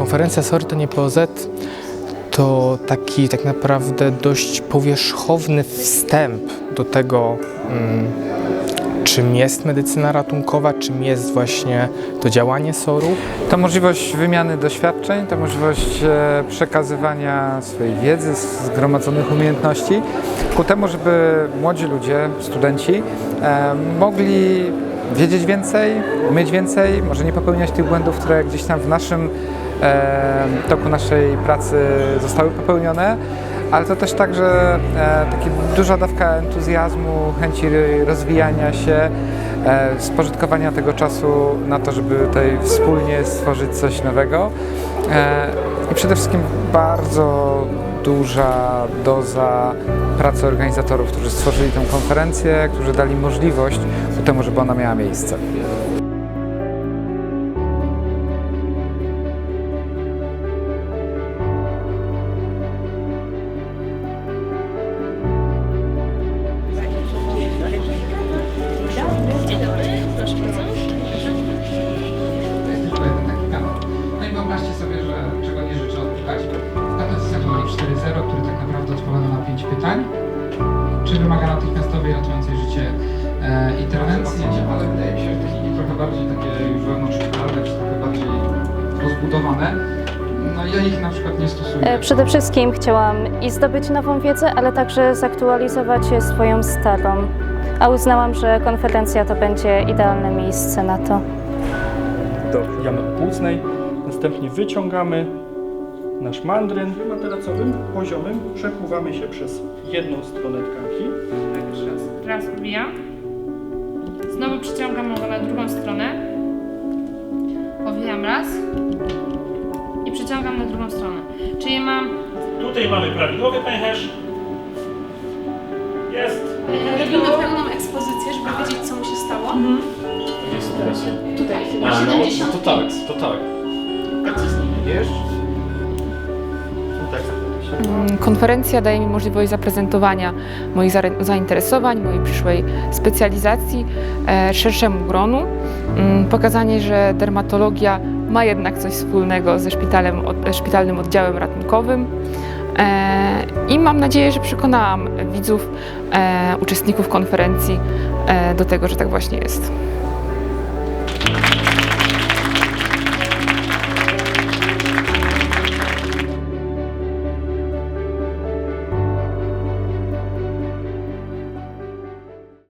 Konferencja Sorry to nie POZ to taki tak naprawdę dość powierzchowny wstęp do tego, mm, czym jest medycyna ratunkowa, czym jest właśnie to działanie SOR-u. To możliwość wymiany doświadczeń, to możliwość e, przekazywania swojej wiedzy, zgromadzonych umiejętności ku temu, żeby młodzi ludzie, studenci e, mogli wiedzieć więcej, umieć więcej, może nie popełniać tych błędów, które gdzieś tam w naszym e, toku naszej pracy zostały popełnione, ale to też także taka duża dawka entuzjazmu, chęci rozwijania się, e, spożytkowania tego czasu na to, żeby tutaj wspólnie stworzyć coś nowego. E, I przede wszystkim bardzo duża doza pracy organizatorów, którzy stworzyli tę konferencję, którzy dali możliwość ku temu, żeby ona miała miejsce. No i wyobraźcie sobie, że czego nie życzę. Wpadł system numer 4.0, który tak naprawdę odpowiada na 5 pytań. Czy wymaga natychmiastowej ratującej życie e, interwencji? Ale wydaje mi się, że techniki trochę bardziej takie już wewnątrzszpitalne, czy trochę bardziej rozbudowane. No ja ich na przykład nie stosuję. E, Przede wszystkim chciałam i zdobyć nową wiedzę, ale także zaktualizować swoją starą. A uznałam, że konferencja to będzie idealne miejsce na to. do jamy płucnej. Następnie wyciągamy nasz mandryn materacowym, poziomym, przekuwamy się przez jedną stronę tkanki. Jeszcze raz. Raz wbijam. Znowu przyciągam nogę na drugą stronę. Owijam raz. I przyciągam na drugą stronę. Czyli mam... Tutaj mamy prawidłowy pęcherz. Jest. Robimy ekspozycję, żeby wiedzieć, co mu się stało. Tutaj, A, no, 70. to tak, to tak. Wiesz? Tak, Mm, Konferencja daje mi możliwość zaprezentowania moich zare- zainteresowań, mojej przyszłej specjalizacji e, szerszemu gronu. Mm, Pokazanie, że dermatologia ma jednak coś wspólnego ze szpitalem, od- szpitalnym oddziałem ratunkowym. E, I mam nadzieję, że przekonałam widzów, e, uczestników konferencji e, do tego, że tak właśnie jest.